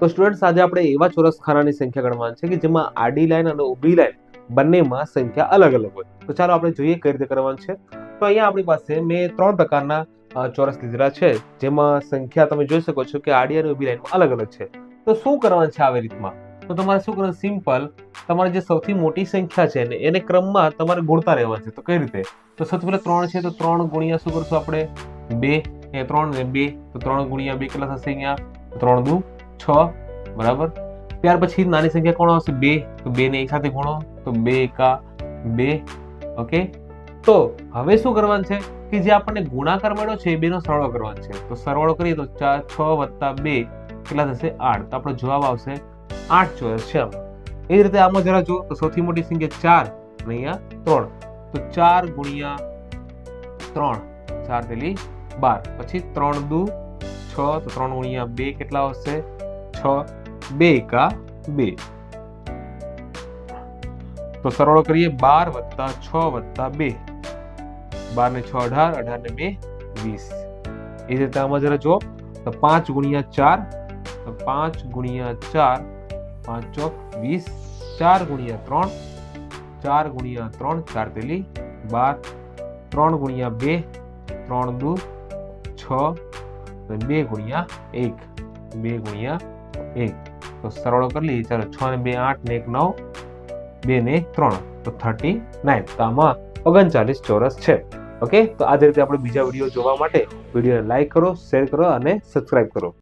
તો સ્ટુડન્ટ્સ આજે આપણે એવા ચોરસ ખાનાની સંખ્યા ગણવાની છે કે જેમાં આડી લાઈન અને ઊભી લાઈન બંનેમાં સંખ્યા અલગ અલગ હોય. તો ચાલો આપણે જોઈએ કઈ રીતે કરવાનું છે. તો અહીંયા આપણી પાસે મેં ત્રણ પ્રકારના ચોરસ લીધેલા છે. જેમાં સંખ્યા તમે જોઈ શકો છો કે આડી અને ઊભી લાઈનમાં અલગ અલગ છે. તો શું કરવાનું છે આવી રીતમાં? તો તમારે શું કરવાનું સિમ્પલ તમારે જે સૌથી મોટી સંખ્યા છે ને એને ક્રમમાં તમારે ગુણતા રહેવા છે. તો કઈ રીતે? તો સૌથી પહેલાં ત્રણ છે તો ત્રણ ગુણ્યા શું કરશું આપણે? બે. એ ત્રણ ને બે, તો ત્રણ ગુણ્યા બે કેટલા થશે અહીંયા? ત્રણ દુ છ, બરાબર? ત્યાર પછી નાની સંખ્યા કોણ આવશે? બે. તો બે ને એક સાથે ગુણો, તો બે એકા બે. ઓકે? તો હવે શું કરવાનું છે? કે જે આપણને ગુણાકાર મળ્યો છે, એ બેનો સરવાળો કરવાનો છે. તો સરવાળો કરીએ તો ચાર, છ વત્તા બે કેટલા થશે? આઠ. તો આપણો જવાબ આવશે આઠ ચોરસ. છે એ રીતે આમાં જરા જો તો સૌથી મોટી સંખ્યા ચાર અને અહીંયા ત્રણ. તો ચાર ગુણ્યા ત્રણ. ચાર તેલી બાર. પછી ત્રણ દુ છ, તો ત્રણ ગુણ્યા બે કેટલા આવશે? છ બે એકા બે. તો સરવાળો કરીએ બાર વત્તા છ વત્તા બે. બાર ને છ અઢાર અઢાર ને બે વીસ. એ જ રીતે આમાં જરા જો તો પાંચ ગુણ્યા ચાર, તો પાંચ ગુણ્યા ચાર, પાંચ ચોક વીસ. ચાર ગુણ્યા ત્રણ, ચાર ગુણ્યા ત્રણ, ચાર તેલી બાર. ત્રણ ગુણ્યા બે, ત્રણ દુ, છ અને બે ગુણ્યા એક. બે ગુણ્યા એક. તો સરવાળો કરી લઈએ. ચાલો, છ ને બે, આઠ ને એક, નવ, બે ને ત્રણ. તો થર્ટી નાઇન તો આમાં ઓગણચાલીસ ચોરસ છે. ઓકે? તો આ જ રીતે આપણે બીજા વીડિયો જોવા માટે વિડીયોને લાઈક કરો, શેર કરો અને સબસ્ક્રાઇબ કરો.